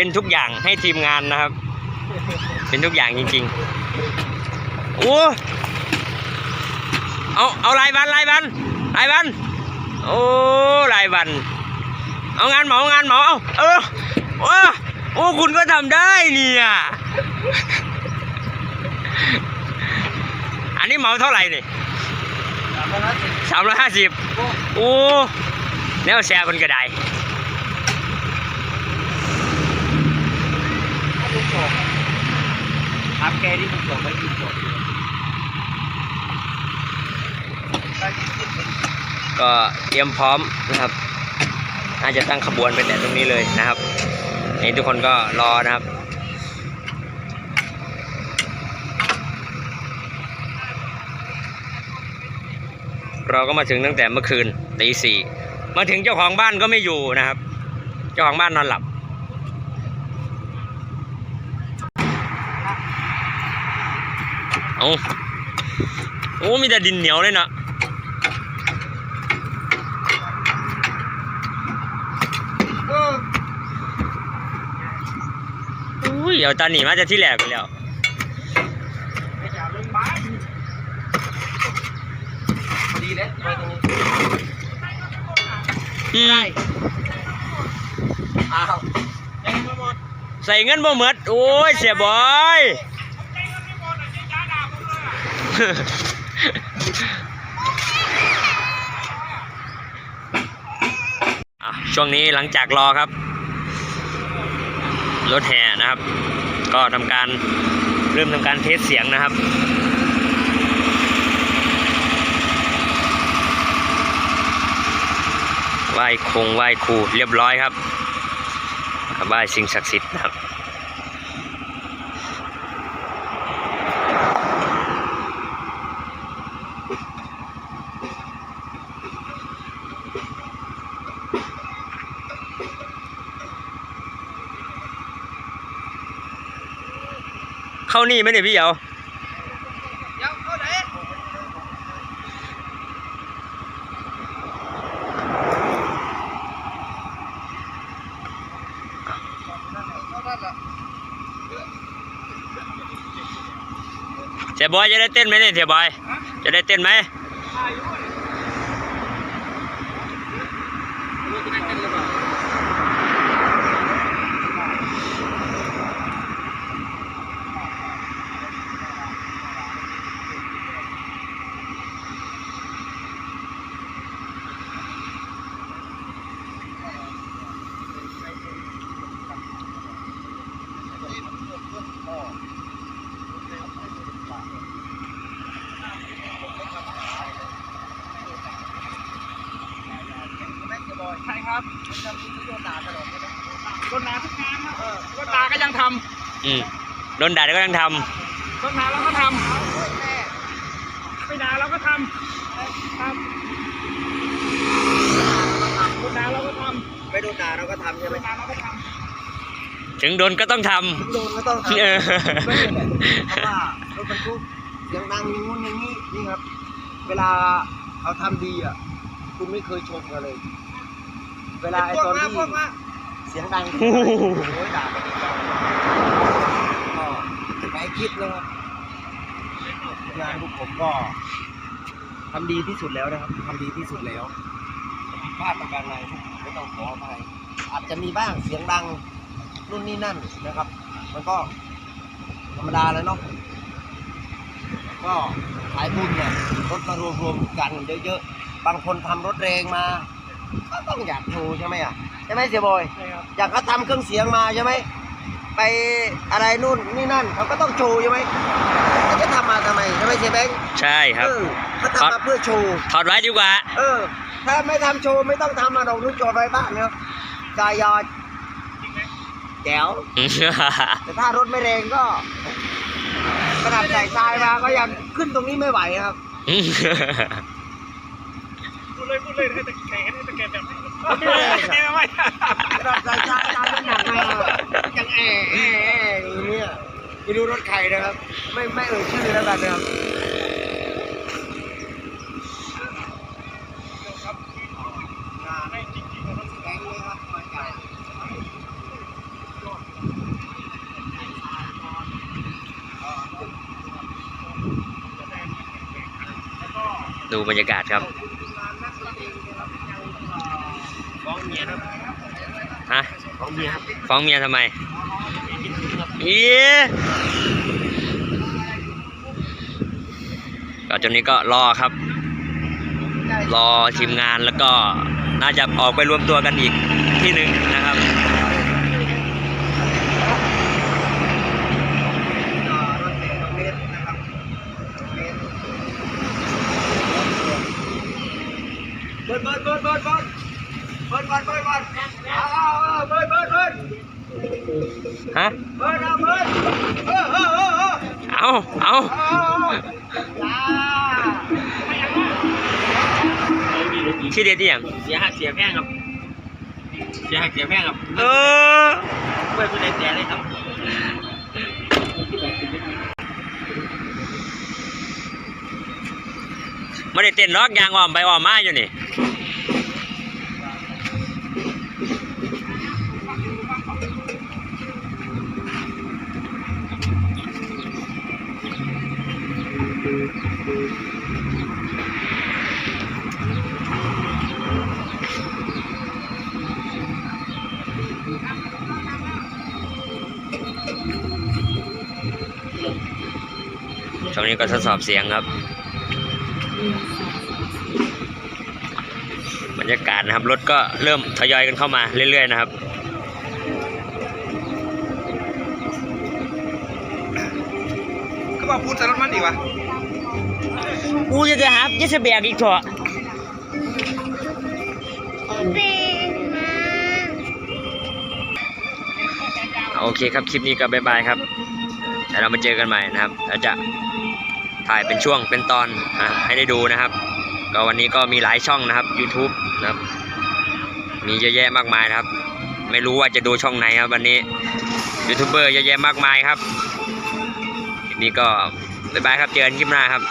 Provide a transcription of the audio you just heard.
เป็นทุกอย่างให้ทีมงานนะครับ เป็นทุกอย่างจริงๆโอ้เอาเอารายวันรายวันรายวันโอ้รายวันเอางานเหมางานเหมาเอาเออโอ้โอ้คุณก็ทำได้เนี่ยอันนี้เหมาเท่าไหร่นี่สามร้อยห้าสิบสามร้อยห้าสิบโอ้แล้วแชร์มันก็ได้ ถ้าลูกโป่ง แกนี่มันจบไม่จบก็เตรียมพร้อมนะครับน่าจะตั้งขบวนไปแต่ตรงนี้เลยนะครับนี่ทุกคนก็รอนะครับเราก็มาถึงตั้งแต่เมื่อคืนตีสี่มาถึงเจ้าของบ้านก็ไม่อยู่นะครับ เจ้าของบ้านนอนหลับ เอาโอ้มีแต่ดินเหนียวเลยเนาะเอออุ้ยเอาตาหนีมาจะที่แหลกไปแล้วไปจับเรื่องบ้านพอดีเลยไปตรงนี้อืมอ้าวใส่เงินบ่หมดโอ้ยเสียบอยอะ ช่วงนี้หลังจากรอครับ รถแห่นะครับ ก็ทำการเริ่มทำการเทสเสียงนะครับไหว้คงไหว้ครูเรียบร้อยครับไหว้สิ่งศักดิ์สิทธิ์นะครับ เข้านี่ไหมเนี่ยพี่เหยาเยวเข้าไหนเสียบอยจะได้เต้นไหมเนี่ยเสียบอย จะได้เต้นไหม รู้จะได้เต้นหรือเปล่า ใช่ค รับทำที่โดนด่าตลอดเลยนะโดนด่าทุกงานครับเออโดนด่าก็ยังทอืมโดนด่าแล้วก็ยังทำโดนด่าเราก็ทำไม่ด่าเราก็ทำครับโดนด่าเราก็ทำไม่โดนด่าเราก็ทำใช่ไหมด่าเราก็ทำถึงโดนก็ต้องทำโดนก็ต้องำทำเออไม่เป็นไรเพราะว่ารถบรรทุกเสียงดังอย่างงู้นอย่างนี้นี่ครับ เวลาเขาทำดีอะ คุณไม่เคยชมกันเลย เวลาไอ้ตอนที่เสียงดังโอ้ยด่ากันอีกแล้วก็ไปคิดนะครับงานพวกผมก็ทำดีที่สุดแล้วนะครับทำดีที่สุดแล้วผิดพลาดประการใดไม่ต้องขออภัยอาจจะมีบ้างเสียงดังนู่นนี่นั่นนะครับ มันก็ธรรมดาแล้วเนาะก็ขายบุญเนี่ยรถมารวมรวมๆกันเยอะๆ บางคนทำรถแรงมา ก็ต้องอยากโชว์ใช่ไหมอะใช่ไหมเสียบอยอยากเขาทำเครื่องเสียงมาใช่ไหมไปอะไรนู่นนี่นั่นเขาก็ต้องโชว์ใช่ไหมเขาจะทำมาทำไมใช่ไหมเสียแบงค์ใช่ครับ เออเขาทำมาเพื่อโชว์ถอดไว้ดีกว่า เออ ถ้าไม่ทำโชว์ไม่ต้องทำมาดอกนุ้จอดไว้บ้านเนาะจายอแจ๋ว แต่ถ้ารถไม่แรงก็กระดับใส่ทรายมาก็ยังขึ้นตรงนี้ไม่ไหวครับ พูดเลยพูดเลยให้แต่แกให้แต่แกแบบนี้ไม่ไม่แบบสายจาจาหนักเลยยังแอะแอะแอะอย่างเงี้ยไม่รู้รถไครนะครับ ไม่ไม่เอ่ยชื่อแล้วแกันนะครับดูบรรยากาศครับ ฟ้องเมียครับฮะฟ้องเมียครับฟ้องเมียทำไมเอีก็จนนี้ก็รอครับ รอทีมงานแล้วก็น่าจะออกไปรวมตัวกันอีกที่หนึ่งนะครับ ฮะเบิร์ดเอาเบิร์ดเออเออเออเออเอาเอาชื่อเด็ดที่ยังเสียหักเสียแพงครับ เสียหักเสียแพงครับ เออเพื่อนผู้ใดเสียเลยครับไม่ได้เต้นล็อกยางอ้อมไปอ้อมมาอยู่นี่ ช่วงนี้ก็ทดสอบเสียงครับ บรรยากาศนะครับ รถก็เริ่มทยอยกันเข้ามาเรื่อย ๆ นะครับก็บอกพูดแต่รถมันดีวะกูจะจะหาจะจะแบกอีกเถอะโอเคครับ คลิปนี้ก็บายบายครับเดี๋ยวเรามาเจอกันใหม่นะครับ แล้วจะ ถ่ายเป็นช่วงเป็นตอนอะให้ได้ดูนะครับ ก็วันนี้ก็มีหลายช่องนะครับ YouTube นะครับ มีเยอะแยะมากมายนะครับ ไม่รู้ว่าจะดูช่องไหนครับวันนี้ยูทูบเบอร์เยอะแยะมากมายครับทีนี้ก็บายบายครับเจอกันคลิปหน้าครับ